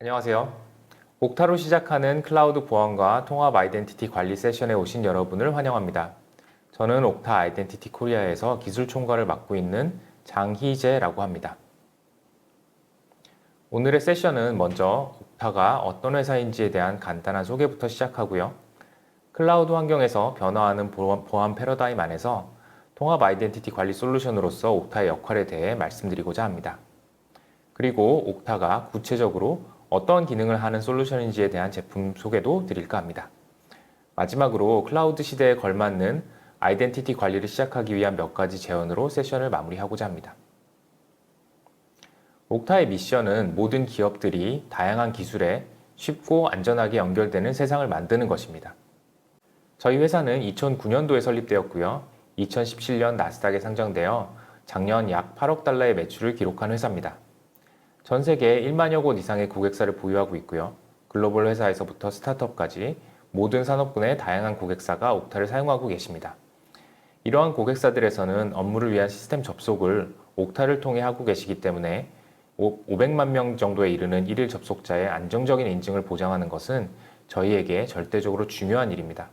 안녕하세요. 옥타로 시작하는 클라우드 보안과 통합 아이덴티티 관리 세션에 오신 여러분을 환영합니다. 저는 옥타 아이덴티티 코리아에서 기술 총괄을 맡고 있는 장희재라고 합니다. 오늘의 세션은 먼저 옥타가 어떤 회사인지에 대한 간단한 소개부터 시작하고요. 클라우드 환경에서 변화하는 보안, 패러다임 안에서 통합 아이덴티티 관리 솔루션으로서 옥타의 역할에 대해 말씀드리고자 합니다. 그리고 옥타가 구체적으로 어떤 기능을 하는 솔루션인지에 대한 제품 소개도 드릴까 합니다. 마지막으로 클라우드 시대에 걸맞는 아이덴티티 관리를 시작하기 위한 몇 가지 제언으로 세션을 마무리하고자 합니다. 옥타의 미션은 모든 기업들이 다양한 기술에 쉽고 안전하게 연결되는 세상을 만드는 것입니다. 저희 회사는 2009년도에 설립되었고요. 2017년 나스닥에 상장되어 작년 약 8억 달러의 매출을 기록한 회사입니다. 전 세계 1만여 곳 이상의 고객사를 보유하고 있고요. 글로벌 회사에서부터 스타트업까지 모든 산업군의 다양한 고객사가 옥타를 사용하고 계십니다. 이러한 고객사들에서는 업무를 위한 시스템 접속을 옥타를 통해 하고 계시기 때문에 500만 명 정도에 이르는 일일 접속자의 안정적인 인증을 보장하는 것은 저희에게 절대적으로 중요한 일입니다.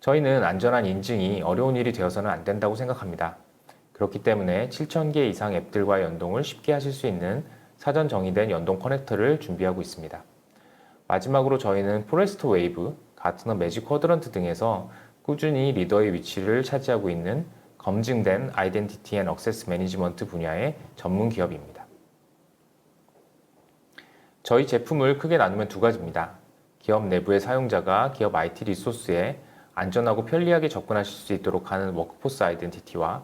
저희는 안전한 인증이 어려운 일이 되어서는 안 된다고 생각합니다. 그렇기 때문에 7,000개 이상 앱들과의 연동을 쉽게 하실 수 있는 사전 정의된 연동 커넥터를 준비하고 있습니다. 마지막으로 저희는 포레스트 웨이브, 가트너 매직 쿼드런트 등에서 꾸준히 리더의 위치를 차지하고 있는 검증된 아이덴티티 앤 억세스 매니지먼트 분야의 전문 기업입니다. 저희 제품을 크게 나누면 두 가지입니다. 기업 내부의 사용자가 기업 IT 리소스에 안전하고 편리하게 접근하실 수 있도록 하는 워크포스 아이덴티티와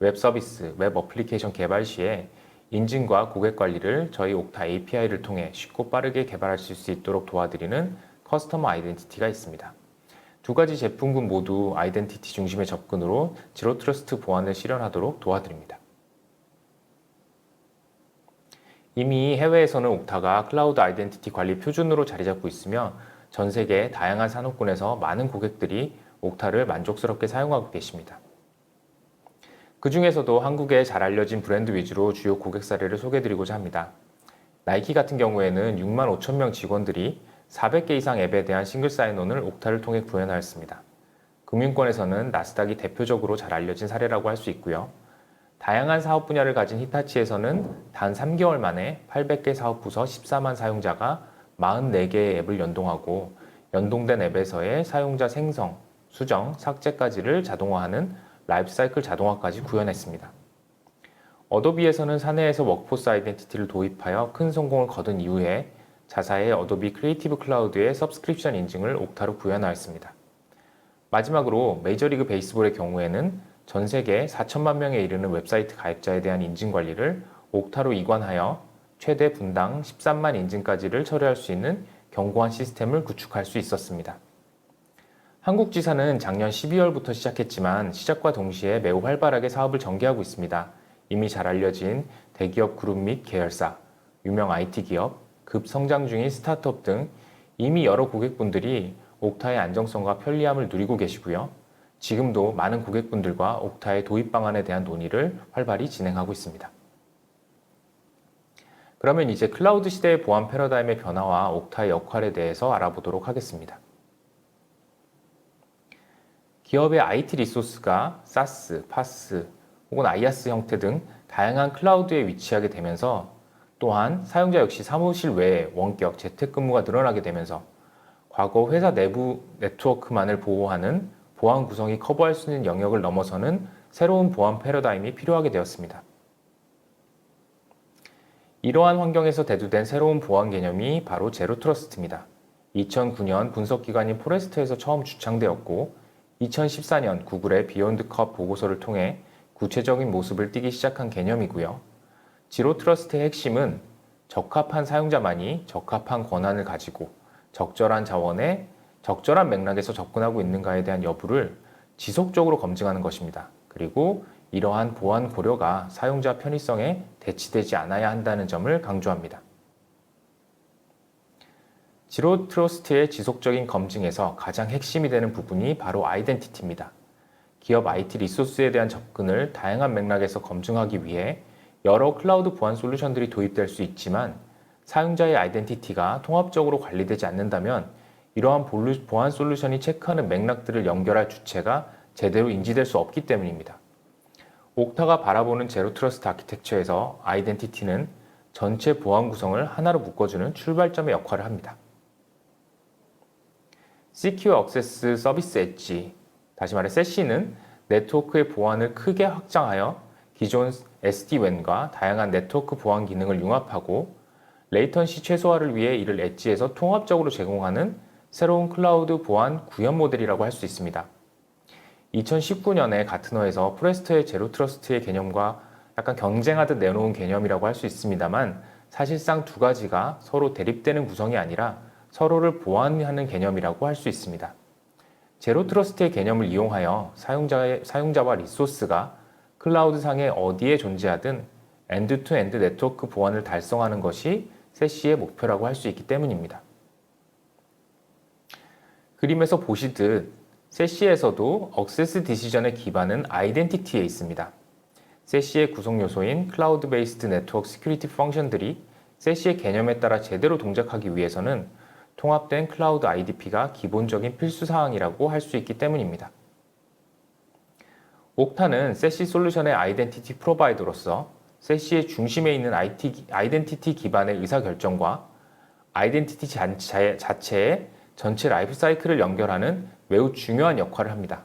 웹 서비스, 웹 어플리케이션 개발 시에 인증과 고객 관리를 저희 옥타 API를 통해 쉽고 빠르게 개발하실 수 있도록 도와드리는 커스터머 아이덴티티가 있습니다. 두 가지 제품군 모두 아이덴티티 중심의 접근으로 지로 트러스트 보안을 실현하도록 도와드립니다. 이미 해외에서는 옥타가 클라우드 아이덴티티 관리 표준으로 자리 잡고 있으며 전 세계 다양한 산업군에서 많은 고객들이 옥타를 만족스럽게 사용하고 계십니다. 그 중에서도 한국에 잘 알려진 브랜드 위주로 주요 고객 사례를 소개드리고자 합니다. 나이키 같은 경우에는 6만 5천 명 직원들이 400개 이상 앱에 대한 싱글 사인온을 옥타를 통해 구현하였습니다. 금융권에서는 나스닥이 대표적으로 잘 알려진 사례라고 할 수 있고요. 다양한 사업 분야를 가진 히타치에서는 단 3개월 만에 800개 사업 부서 14만 사용자가 44개의 앱을 연동하고 연동된 앱에서의 사용자 생성, 수정, 삭제까지를 자동화하는 라이프 사이클 자동화까지 구현했습니다. 어도비에서는 사내에서 워크포스 아이덴티티를 도입하여 큰 성공을 거둔 이후에 자사의 어도비 크리에이티브 클라우드의 서브스크립션 인증을 옥타로 구현하였습니다. 마지막으로 메이저리그 베이스볼의 경우에는 전 세계 4천만 명에 이르는 웹사이트 가입자에 대한 인증 관리를 옥타로 이관하여 최대 분당 13만 인증까지를 처리할 수 있는 견고한 시스템을 구축할 수 있었습니다. 한국지사는 작년 12월부터 시작했지만 시작과 동시에 매우 활발하게 사업을 전개하고 있습니다. 이미 잘 알려진 대기업 그룹 및 계열사, 유명 IT 기업, 급성장 중인 스타트업 등 이미 여러 고객분들이 옥타의 안정성과 편리함을 누리고 계시고요. 지금도 많은 고객분들과 옥타의 도입 방안에 대한 논의를 활발히 진행하고 있습니다. 그러면 이제 클라우드 시대의 보안 패러다임의 변화와 옥타의 역할에 대해서 알아보도록 하겠습니다. 기업의 IT 리소스가 사스, 파스 혹은 IaaS 형태 등 다양한 클라우드에 위치하게 되면서 또한 사용자 역시 사무실 외에 원격 재택근무가 늘어나게 되면서 과거 회사 내부 네트워크만을 보호하는 보안 구성이 커버할 수 있는 영역을 넘어서는 새로운 보안 패러다임이 필요하게 되었습니다. 이러한 환경에서 대두된 새로운 보안 개념이 바로 제로 트러스트입니다. 2009년 분석기관인 포레스트에서 처음 주창되었고 2014년 구글의 비욘드 컵 보고서를 통해 구체적인 모습을 띠기 시작한 개념이고요. 지로 트러스트의 핵심은 적합한 사용자만이 적합한 권한을 가지고 적절한 자원에 적절한 맥락에서 접근하고 있는가에 대한 여부를 지속적으로 검증하는 것입니다. 그리고 이러한 보안 고려가 사용자 편의성에 대치되지 않아야 한다는 점을 강조합니다. 지로 트러스트의 지속적인 검증에서 가장 핵심이 되는 부분이 바로 아이덴티티입니다. 기업 IT 리소스에 대한 접근을 다양한 맥락에서 검증하기 위해 여러 클라우드 보안 솔루션들이 도입될 수 있지만 사용자의 아이덴티티가 통합적으로 관리되지 않는다면 이러한 보안 솔루션이 체크하는 맥락들을 연결할 주체가 제대로 인지될 수 없기 때문입니다. 옥타가 바라보는 제로 트러스트 아키텍처에서 아이덴티티는 전체 보안 구성을 하나로 묶어주는 출발점의 역할을 합니다. Secure Access Service Edge, 다시 말해 세시는 네트워크의 보안을 크게 확장하여 기존 SD-WAN과 다양한 네트워크 보안 기능을 융합하고 레이턴시 최소화를 위해 이를 엣지에서 통합적으로 제공하는 새로운 클라우드 보안 구현 모델이라고 할 수 있습니다. 2019년에 가트너에서 프레스트의 제로 트러스트의 개념과 약간 경쟁하듯 내놓은 개념이라고 할 수 있습니다만 사실상 두 가지가 서로 대립되는 구성이 아니라 서로를 보완하는 개념이라고 할 수 있습니다. 제로 트러스트의 개념을 이용하여 사용자의, 사용자와 리소스가 클라우드 상에 어디에 존재하든 엔드 투 엔드 네트워크 보안을 달성하는 것이 세시의 목표라고 할 수 있기 때문입니다. 그림에서 보시듯 세시에서도 억세스 디시전의 기반은 아이덴티티에 있습니다. 세시의 구성 요소인 클라우드 베이스드 네트워크 시큐리티 펑션들이 세시의 개념에 따라 제대로 동작하기 위해서는 통합된 클라우드 IDP가 기본적인 필수 사항이라고 할 수 있기 때문입니다. 옥타는 세시 솔루션의 아이덴티티 프로바이더로서 세시의 중심에 있는 IT, 아이덴티티 기반의 의사결정과 아이덴티티 자체- 자체의 전체 라이프 사이클을 연결하는 매우 중요한 역할을 합니다.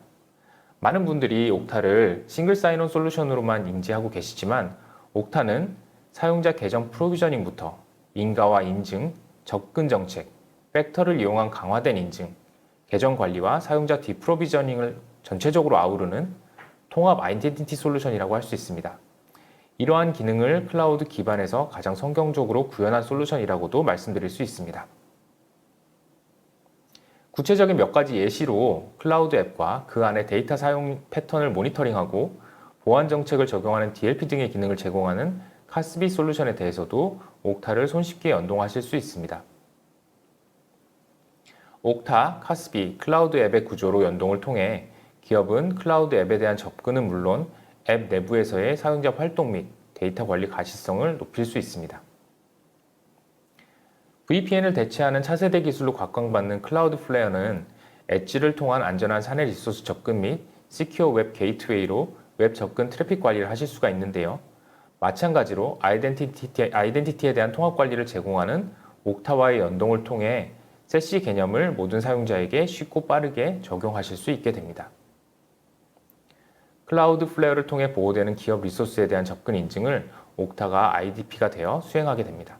많은 분들이 옥타를 싱글 사인온 솔루션으로만 인지하고 계시지만 옥타는 사용자 계정 프로비저닝부터 인가와 인증, 접근 정책, 팩터를 이용한 강화된 인증, 계정 관리와 사용자 디프로비저닝을 전체적으로 아우르는 통합 아이덴티티 솔루션이라고 할 수 있습니다. 이러한 기능을 클라우드 기반에서 가장 성경적으로 구현한 솔루션이라고도 말씀드릴 수 있습니다. 구체적인 몇 가지 예시로 클라우드 앱과 그 안에 데이터 사용 패턴을 모니터링하고 보안 정책을 적용하는 DLP 등의 기능을 제공하는 카스비 솔루션에 대해서도 옥타를 손쉽게 연동하실 수 있습니다. 옥타, 카스비, 클라우드 앱의 구조로 연동을 통해 기업은 클라우드 앱에 대한 접근은 물론 앱 내부에서의 사용자 활동 및 데이터 관리 가시성을 높일 수 있습니다. VPN을 대체하는 차세대 기술로 각광받는 클라우드 플레어는 엣지를 통한 안전한 사내 리소스 접근 및 시큐어 웹 게이트웨이로 웹 접근 트래픽 관리를 하실 수가 있는데요. 마찬가지로 아이덴티티, 아이덴티티에 대한 통합 관리를 제공하는 옥타와의 연동을 통해 세시 개념을 모든 사용자에게 쉽고 빠르게 적용하실 수 있게 됩니다. 클라우드 플레어를 통해 보호되는 기업 리소스에 대한 접근 인증을 옥타가 IDP가 되어 수행하게 됩니다.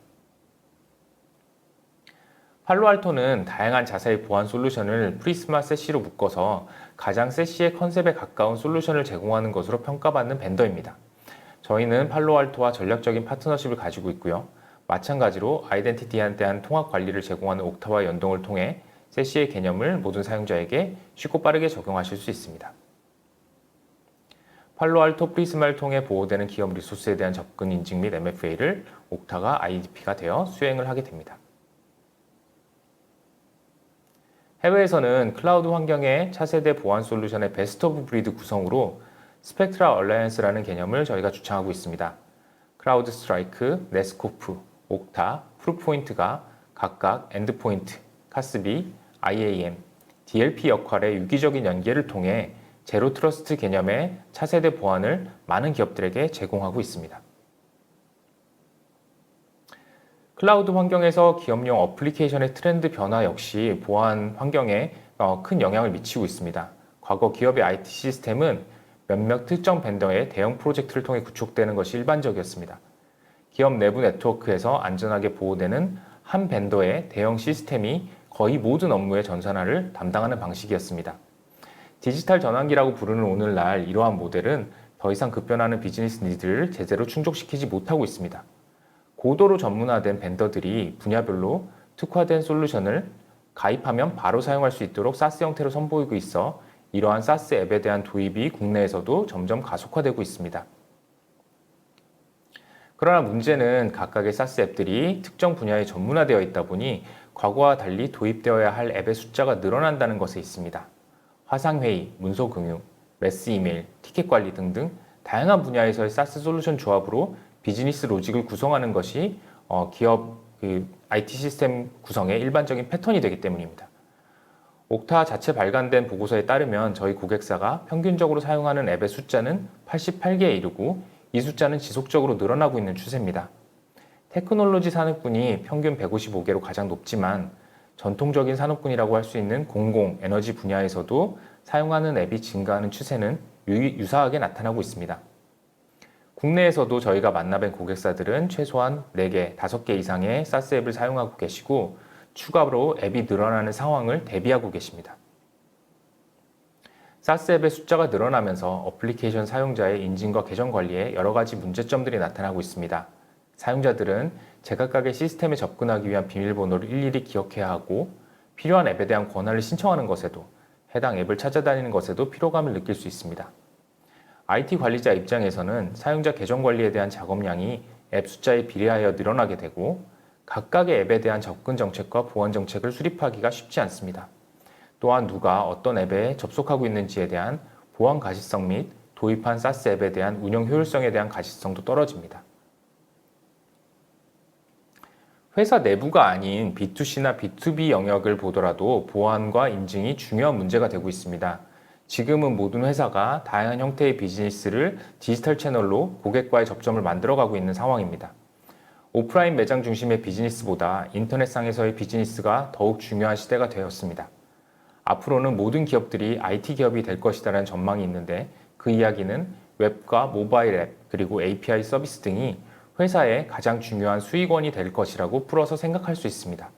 팔로알토는 다양한 자사의 보안 솔루션을 프리스마 세시로 묶어서 가장 세시의 컨셉에 가까운 솔루션을 제공하는 것으로 평가받는 벤더입니다. 저희는 팔로알토와 전략적인 파트너십을 가지고 있고요. 마찬가지로 아이덴티티에 대한 통합 관리를 제공하는 옥타와 연동을 통해 세시의 개념을 모든 사용자에게 쉽고 빠르게 적용하실 수 있습니다. 팔로알토 프리스마를 통해 보호되는 기업 리소스에 대한 접근 인증 및 MFA를 옥타가 IDP가 되어 수행을 하게 됩니다. 해외에서는 클라우드 환경의 차세대 보안 솔루션의 베스트 오브 브리드 구성으로 스펙트라 얼라이언스라는 개념을 저희가 주창하고 있습니다. 크라우드 스트라이크, 네스코프, 옥타, 프루포인트가 각각 엔드포인트, 카스비, IAM, DLP 역할의 유기적인 연계를 통해 제로 트러스트 개념의 차세대 보안을 많은 기업들에게 제공하고 있습니다. 클라우드 환경에서 기업용 어플리케이션의 트렌드 변화 역시 보안 환경에 어, 큰 영향을 미치고 있습니다. 과거 기업의 IT 시스템은 몇몇 특정 벤더의 대형 프로젝트를 통해 구축되는 것이 일반적이었습니다. 기업 내부 네트워크에서 안전하게 보호되는 한 벤더의 대형 시스템이 거의 모든 업무의 전산화를 담당하는 방식이었습니다. 디지털 전환기라고 부르는 오늘날 이러한 모델은 더 이상 급변하는 비즈니스 니드를 제대로 충족시키지 못하고 있습니다. 고도로 전문화된 벤더들이 분야별로 특화된 솔루션을 가입하면 바로 사용할 수 있도록 사스 형태로 선보이고 있어 이러한 사스 앱에 대한 도입이 국내에서도 점점 가속화되고 있습니다. 그러나 문제는 각각의 사스 앱들이 특정 분야에 전문화되어 있다 보니 과거와 달리 도입되어야 할 앱의 숫자가 늘어난다는 것에 있습니다. 화상회의, 문서금융, 매스 이메일, 티켓 관리 등등 다양한 분야에서의 사스 솔루션 조합으로 비즈니스 로직을 구성하는 것이 어, 기업 그 IT 시스템 구성의 일반적인 패턴이 되기 때문입니다. 옥타 자체 발간된 보고서에 따르면 저희 고객사가 평균적으로 사용하는 앱의 숫자는 88개에 이르고 이 숫자는 지속적으로 늘어나고 있는 추세입니다. 테크놀로지 산업군이 평균 155개로 가장 높지만 전통적인 산업군이라고 할 수 있는 공공, 에너지 분야에서도 사용하는 앱이 증가하는 추세는 유 사하게 나타나고 있습니다. 국내에서도 저희가 만나뵌 고객사들은 최소한 4개, 5개 이상의 사스 앱을 사용하고 계시고 추가로 앱이 늘어나는 상황을 대비하고 계십니다. 사스 앱의 숫자가 늘어나면서 어플리케이션 사용자의 인증과 계정 관리에 여러 가지 문제점들이 나타나고 있습니다. 사용자들은 제각각의 시스템에 접근하기 위한 비밀번호를 일일이 기억해야 하고 필요한 앱에 대한 권한을 신청하는 것에도 해당 앱을 찾아다니는 것에도 피로감을 느낄 수 있습니다. IT 관리자 입장에서는 사용자 계정 관리에 대한 작업량이 앱 숫자에 비례하여 늘어나게 되고 각각의 앱에 대한 접근 정책과 보안 정책을 수립하기가 쉽지 않습니다. 또한 누가 어떤 앱에 접속하고 있는지에 대한 보안 가시성 및 도입한 사스 앱에 대한 운영 효율성에 대한 가시성도 떨어집니다. 회사 내부가 아닌 B2C나 B2B 영역을 보더라도 보안과 인증이 중요한 문제가 되고 있습니다. 지금은 모든 회사가 다양한 형태의 비즈니스를 디지털 채널로 고객과의 접점을 만들어가고 있는 상황입니다. 오프라인 매장 중심의 비즈니스보다 인터넷상에서의 비즈니스가 더욱 중요한 시대가 되었습니다. 앞으로는 모든 기업들이 IT 기업이 될 것이라는 전망이 있는데 그 이야기는 웹과 모바일 앱 그리고 API 서비스 등이 회사의 가장 중요한 수익원이 될 것이라고 풀어서 생각할 수 있습니다.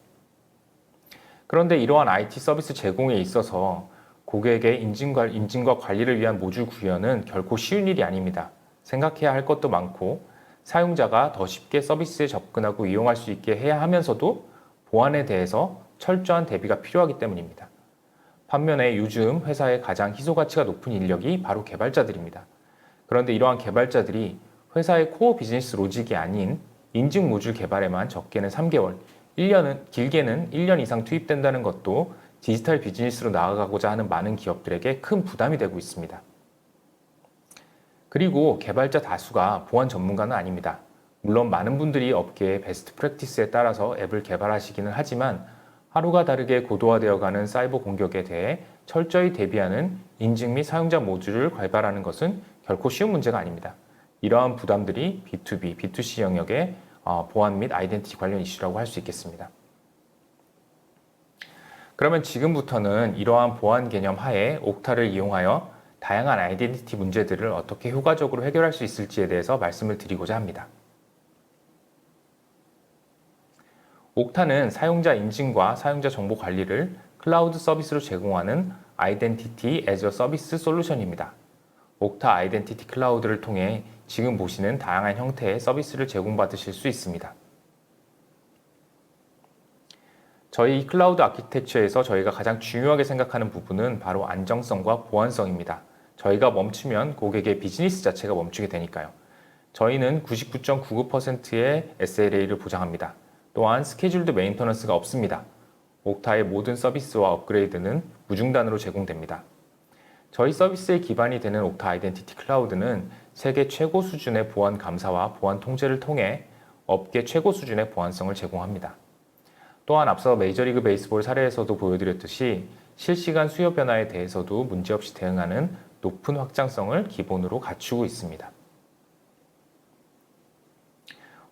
그런데 이러한 IT 서비스 제공에 있어서 고객의 인증과, 인증과 관리를 위한 모듈 구현은 결코 쉬운 일이 아닙니다. 생각해야 할 것도 많고 사용자가 더 쉽게 서비스에 접근하고 이용할 수 있게 해야 하면서도 보안에 대해서 철저한 대비가 필요하기 때문입니다. 반면에 요즘 회사의 가장 희소 가치가 높은 인력이 바로 개발자들입니다. 그런데 이러한 개발자들이 회사의 코어 비즈니스 로직이 아닌 인증 모듈 개발에만 적게는 3개월, 1년은 길게는 1년 이상 투입된다는 것도 디지털 비즈니스로 나아가고자 하는 많은 기업들에게 큰 부담이 되고 있습니다. 그리고 개발자 다수가 보안 전문가는 아닙니다. 물론 많은 분들이 업계의 베스트 프랙티스에 따라서 앱을 개발하시기는 하지만 하루가 다르게 고도화되어 가는 사이버 공격에 대해 철저히 대비하는 인증 및 사용자 모듈을 개발하는 것은 결코 쉬운 문제가 아닙니다. 이러한 부담들이 B2B, B2C 영역의 어, 보안 및 아이덴티티 관련 이슈라고 할 수 있겠습니다. 그러면 지금부터는 이러한 보안 개념 하에 옥타를 이용하여 다양한 아이덴티티 문제들을 어떻게 효과적으로 해결할 수 있을지에 대해서 말씀을 드리고자 합니다. 옥타는 사용자 인증과 사용자 정보 관리를 클라우드 서비스로 제공하는 아이덴티티 애저 서비스 솔루션입니다. 옥타 아이덴티티 클라우드를 통해 지금 보시는 다양한 형태의 서비스를 제공받으실 수 있습니다. 저희 클라우드 아키텍처에서 저희가 가장 중요하게 생각하는 부분은 바로 안정성과 보안성입니다. 저희가 멈추면 고객의 비즈니스 자체가 멈추게 되니까요. 저희는 99.99%의 SLA를 보장합니다. 또한 스케줄드 메인터넌스가 없습니다. 옥타의 모든 서비스와 업그레이드는 무중단으로 제공됩니다. 저희 서비스의 기반이 되는 옥타 아이덴티티 클라우드는 세계 최고 수준의 보안 감사와 보안 통제를 통해 업계 최고 수준의 보안성을 제공합니다. 또한 앞서 메이저리그 베이스볼 사례에서도 보여드렸듯이 실시간 수요 변화에 대해서도 문제없이 대응하는 높은 확장성을 기본으로 갖추고 있습니다.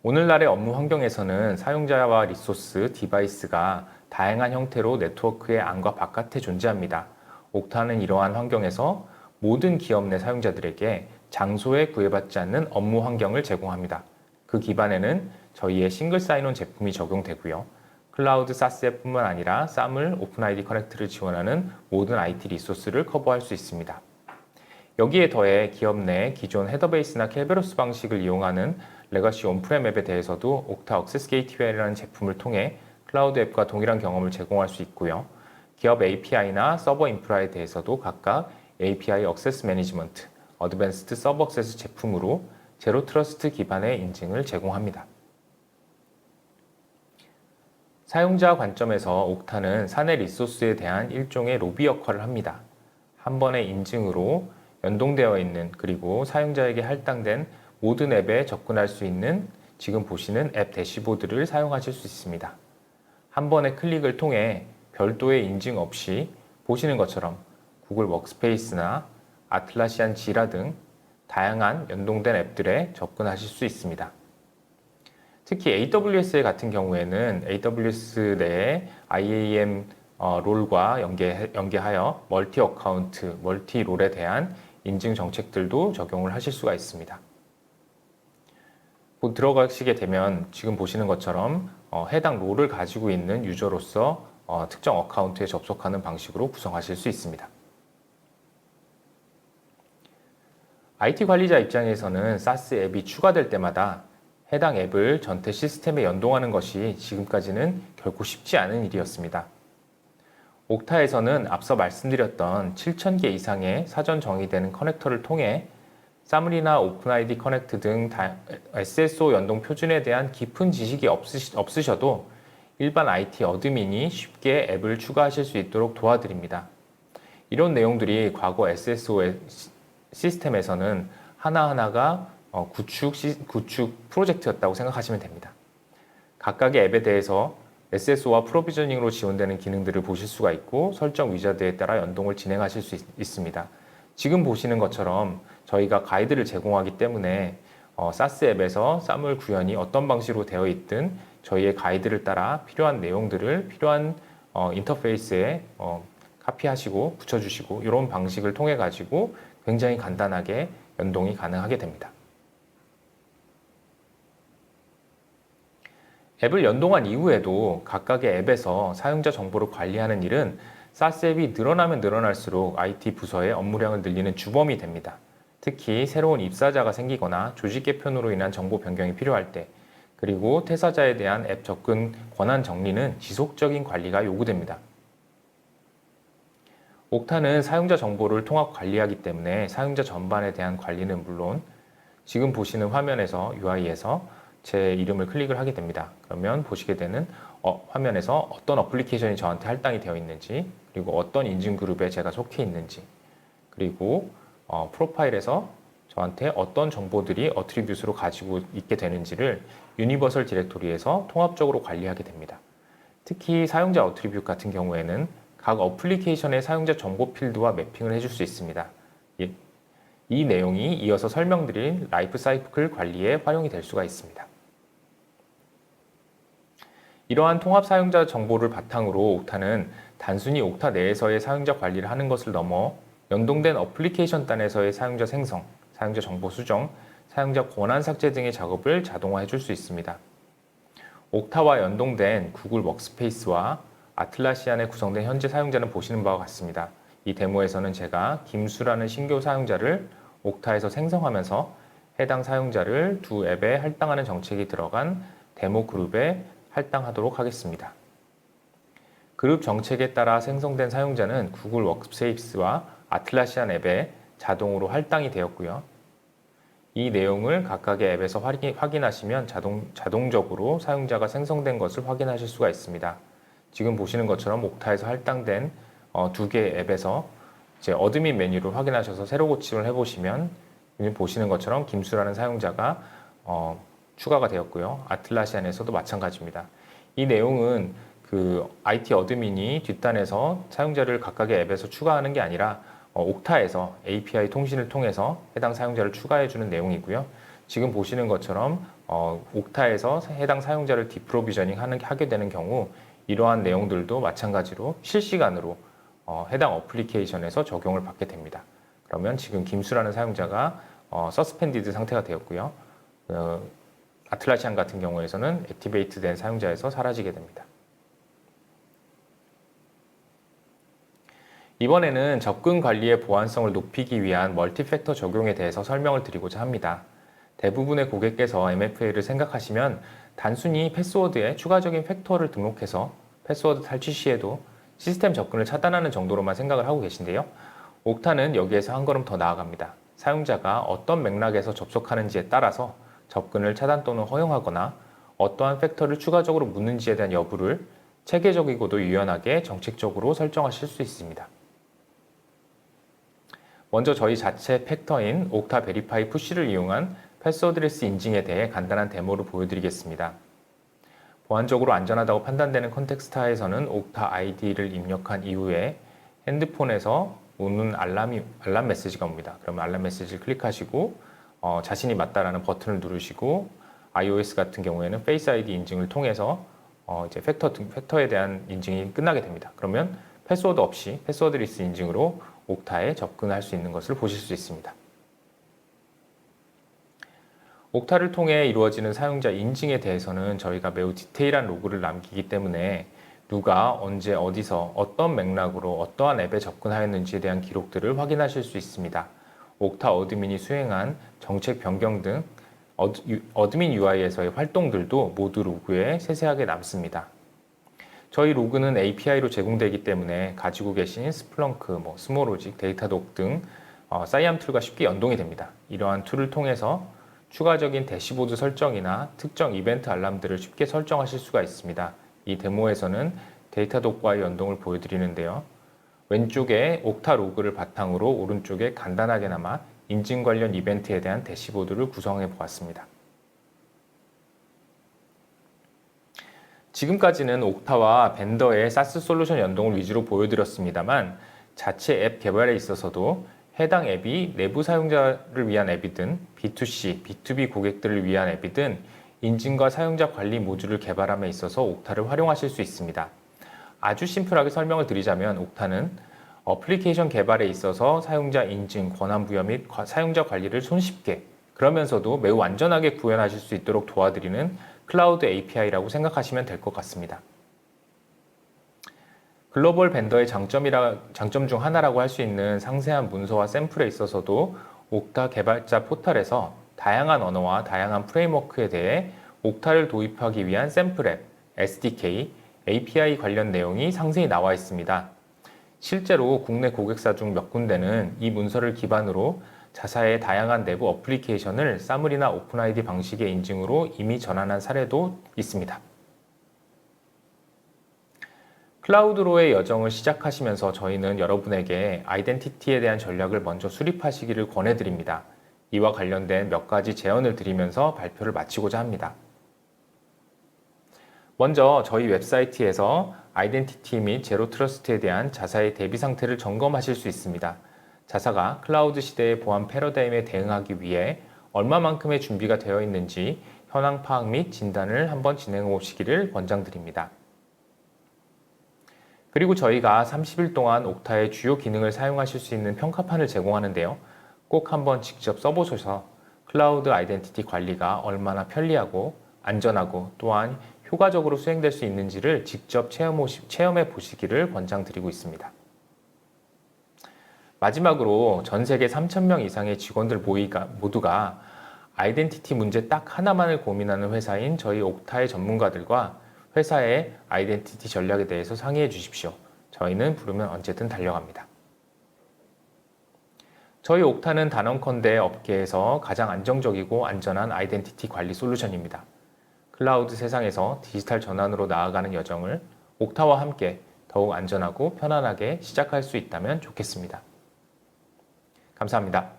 오늘날의 업무 환경에서는 사용자와 리소스, 디바이스가 다양한 형태로 네트워크의 안과 바깥에 존재합니다. 옥타는 이러한 환경에서 모든 기업 내 사용자들에게 장소에 구애받지 않는 업무 환경을 제공합니다. 그 기반에는 저희의 싱글 사인온 제품이 적용되고요. 클라우드 사스뿐만 아니라 쌈을 오픈 아이디 커넥트를 지원하는 모든 IT 리소스를 커버할 수 있습니다. 여기에 더해 기업 내 기존 헤더베이스나 켈베로스 방식을 이용하는 레거시 온프렘 앱에 대해서도 옥타 억세스 게이트웨이라는 제품을 통해 클라우드 앱과 동일한 경험을 제공할 수 있고요. 기업 API나 서버 인프라에 대해서도 각각 API 억세스 매니지먼트, 어드밴스드 서버 억세스 제품으로 제로 트러스트 기반의 인증을 제공합니다. 사용자 관점에서 옥타는 사내 리소스에 대한 일종의 로비 역할을 합니다. 한 번의 인증으로 연동되어 있는 그리고 사용자에게 할당된 모든 앱에 접근할 수 있는 지금 보시는 앱 대시보드를 사용하실 수 있습니다. 한 번의 클릭을 통해 별도의 인증 없이 보시는 것처럼 구글 워크스페이스나 아틀라시안 지라 등 다양한 연동된 앱들에 접근하실 수 있습니다. 특히 AWS 같은 경우에는 AWS 내에 IAM 어, 롤과 연계, 연계하여 멀티 어카운트, 멀티 롤에 대한 인증 정책들도 적용을 하실 수가 있습니다. 곧 들어가시게 되면 지금 보시는 것처럼 어, 해당 롤을 가지고 있는 유저로서 어, 특정 어카운트에 접속하는 방식으로 구성하실 수 있습니다. IT 관리자 입장에서는 SaaS 앱이 추가될 때마다 해당 앱을 전태 시스템에 연동하는 것이 지금까지는 결코 쉽지 않은 일이었습니다. 옥타에서는 앞서 말씀드렸던 7,000개 이상의 사전 정의되는 커넥터를 통해 사무리나 오픈아이디 커넥트 등 SSO 연동 표준에 대한 깊은 지식이 없으셔도 일반 IT 어드민이 쉽게 앱을 추가하실 수 있도록 도와드립니다. 이런 내용들이 과거 SSO 시스템에서는 하나하나가 어, 구축, 구축 프로젝트였다고 생각하시면 됩니다. 각각의 앱에 대해서 SSO와 프로비저닝으로 지원되는 기능들을 보실 수가 있고 설정 위자드에 따라 연동을 진행하실 수 있, 습니다 지금 보시는 것처럼 저희가 가이드를 제공하기 때문에 어, 사스 앱에서 사물 구현이 어떤 방식으로 되어 있든 저희의 가이드를 따라 필요한 내용들을 필요한 어, 인터페이스에 어, 카피하시고 붙여주시고 이런 방식을 통해 가지고 굉장히 간단하게 연동이 가능하게 됩니다. 앱을 연동한 이후에도 각각의 앱에서 사용자 정보를 관리하는 일은 사스 앱이 늘어나면 늘어날수록 IT 부서의 업무량을 늘리는 주범이 됩니다. 특히 새로운 입사자가 생기거나 조직 개편으로 인한 정보 변경이 필요할 때, 그리고 퇴사자에 대한 앱 접근 권한 정리는 지속적인 관리가 요구됩니다. 옥타는 사용자 정보를 통합 관리하기 때문에 사용자 전반에 대한 관리는 물론 지금 보시는 화면에서 UI에서 제 이름을 클릭을 하게 됩니다. 그러면 보시게 되는 어, 화면에서 어떤 어플리케이션이 저한테 할당이 되어 있는지 그리고 어떤 인증 그룹에 제가 속해 있는지 그리고 어, 프로파일에서 저한테 어떤 정보들이 어트리뷰스로 가지고 있게 되는지를 유니버설 디렉토리에서 통합적으로 관리하게 됩니다. 특히 사용자 어트리뷰 같은 경우에는 각 어플리케이션의 사용자 정보 필드와 매핑을 해줄 수 있습니다. 이 내용이 이어서 설명드린 라이프 사이클 관리에 활용이 될 수가 있습니다. 이러한 통합 사용자 정보를 바탕으로 옥타는 단순히 옥타 내에서의 사용자 관리를 하는 것을 넘어 연동된 어플리케이션 단에서의 사용자 생성, 사용자 정보 수정, 사용자 권한 삭제 등의 작업을 자동화해 줄 수 있습니다. 옥타와 연동된 구글 워크스페이스와 아틀라시안에 구성된 현재 사용자는 보시는 바와 같습니다. 이 데모에서는 제가 김수라는 신규 사용자를 옥타에서 생성하면서 해당 사용자를 두 앱에 할당하는 정책이 들어간 데모 그룹에 할당하도록 하겠습니다. 그룹 정책에 따라 생성된 사용자는 구글 워크스페이스와 아틀라시안 앱에 자동으로 할당이 되었고요. 이 내용을 각각의 앱에서 확인하시면 자동, 자동적으로 사용자가 생성된 것을 확인하실 수가 있습니다. 지금 보시는 것처럼 옥타에서 할당된 어, 두 개의 앱에서 이제 어드민 메뉴를 확인하셔서 새로 고침을 해보시면 보시는 것처럼 김수라는 사용자가 어, 추가가 되었고요. 아틀라시안에서도 마찬가지입니다. 이 내용은 그 IT 어드민이 뒷단에서 사용자를 각각의 앱에서 추가하는 게 아니라 어, 옥타에서 API 통신을 통해서 해당 사용자를 추가해주는 내용이고요. 지금 보시는 것처럼 어, 옥타에서 해당 사용자를 디프로비저닝 하게 되는 경우 이러한 내용들도 마찬가지로 실시간으로 어, 해당 어플리케이션에서 적용을 받게 됩니다. 그러면 지금 김수라는 사용자가 어, 서스펜디드 상태가 되었고요. 어, 아틀라시안 같은 경우에서는 액티베이트 된 사용자에서 사라지게 됩니다. 이번에는 접근 관리의 보안성을 높이기 위한 멀티팩터 적용에 대해서 설명을 드리고자 합니다. 대부분의 고객께서 MFA를 생각하시면 단순히 패스워드에 추가적인 팩터를 등록해서 패스워드 탈취 시에도 시스템 접근을 차단하는 정도로만 생각을 하고 계신데요. 옥타는 여기에서 한 걸음 더 나아갑니다. 사용자가 어떤 맥락에서 접속하는지에 따라서 접근을 차단 또는 허용하거나 어떠한 팩터를 추가적으로 묻는지에 대한 여부를 체계적이고도 유연하게 정책적으로 설정하실 수 있습니다. 먼저 저희 자체 팩터인 옥타 베리파이 푸시를 이용한 패스워드레스 인증에 대해 간단한 데모를 보여드리겠습니다. 보안적으로 안전하다고 판단되는 컨텍스트 하에서는 옥타 아이디를 입력한 이후에 핸드폰에서 오는 알람이 알람 메시지가 옵니다. 그러면 알람 메시지를 클릭하시고 어, 자신이 맞다라는 버튼을 누르시고 iOS 같은 경우에는 페이스 아이디 인증을 통해서 어, 이제 팩터 등- 팩터에 대한 인증이 끝나게 됩니다. 그러면 패스워드 없이 패스워드리스 인증으로 옥타에 접근할 수 있는 것을 보실 수 있습니다. 옥타를 통해 이루어지는 사용자 인증에 대해서는 저희가 매우 디테일한 로그를 남기기 때문에 누가 언제 어디서 어떤 맥락으로 어떠한 앱에 접근하였는지에 대한 기록들을 확인하실 수 있습니다. 옥타 어드민이 수행한 정책 변경 등 어드민 UI에서의 활동들도 모두 로그에 세세하게 남습니다. 저희 로그는 API로 제공되기 때문에 가지고 계신 스플렁크, 뭐 스모로직, 데이터독 등 어, 사이암 툴과 쉽게 연동이 됩니다. 이러한 툴을 통해서 추가적인 대시보드 설정이나 특정 이벤트 알람들을 쉽게 설정하실 수가 있습니다. 이 데모에서는 데이터독과의 연동을 보여드리는데요. 왼쪽에 옥타 로그를 바탕으로 오른쪽에 간단하게나마 인증 관련 이벤트에 대한 대시보드를 구성해 보았습니다. 지금까지는 옥타와 벤더의 SaaS 솔루션 연동을 위주로 보여드렸습니다만 자체 앱 개발에 있어서도 해당 앱이 내부 사용자를 위한 앱이든 B2C, B2B 고객들을 위한 앱이든 인증과 사용자 관리 모듈을 개발함에 있어서 옥타를 활용하실 수 있습니다. 아주 심플하게 설명을 드리자면 옥타는 어플리케이션 개발에 있어서 사용자 인증, 권한 부여 및 과- 사용자 관리를 손쉽게 그러면서도 매우 안전하게 구현하실 수 있도록 도와드리는 클라우드 API라고 생각하시면 될 것 같습니다. 글로벌 벤더의 장점이라, 장점 중 하나라고 할 수 있는 상세한 문서와 샘플에 있어서도 옥타 개발자 포털에서 다양한 언어와 다양한 프레임워크에 대해 옥타를 도입하기 위한 샘플 앱, SDK, API 관련 내용이 상세히 나와 있습니다. 실제로 국내 고객사 중 몇 군데는 이 문서를 기반으로 자사의 다양한 내부 어플리케이션을 사물이나 오픈아이디 방식의 인증으로 이미 전환한 사례도 있습니다. 클라우드로의 여정을 시작하시면서 저희는 여러분에게 아이덴티티에 대한 전략을 먼저 수립하시기를 권해드립니다. 이와 관련된 몇 가지 제언을 드리면서 발표를 마치고자 합니다. 먼저 저희 웹사이트에서 아이덴티티 및 제로 트러스트에 대한 자사의 대비 상태를 점검하실 수 있습니다. 자사가 클라우드 시대의 보안 패러다임에 대응하기 위해 얼마만큼의 준비가 되어 있는지 현황 파악 및 진단을 한번 진행해 보시기를 권장드립니다. 그리고 저희가 30일 동안 옥타의 주요 기능을 사용하실 수 있는 평가판을 제공하는데요. 꼭 한번 직접 써보셔서 클라우드 아이덴티티 관리가 얼마나 편리하고 안전하고 또한 효과적으로 수행될 수 있는지를 직접 체험해 보시기를 권장드리고 있습니다. 마지막으로 전 세계 3,000명 이상의 직원들 모이가, 모두가 아이덴티티 문제 딱 하나만을 고민하는 회사인 저희 옥타의 전문가들과 회사의 아이덴티티 전략에 대해서 상의해 주십시오. 저희는 부르면 언제든 달려갑니다. 저희 옥타는 단언컨대 업계에서 가장 안정적이고 안전한 아이덴티티 관리 솔루션입니다. 클라우드 세상에서 디지털 전환으로 나아가는 여정을 옥타와 함께 더욱 안전하고 편안하게 시작할 수 있다면 좋겠습니다. 감사합니다.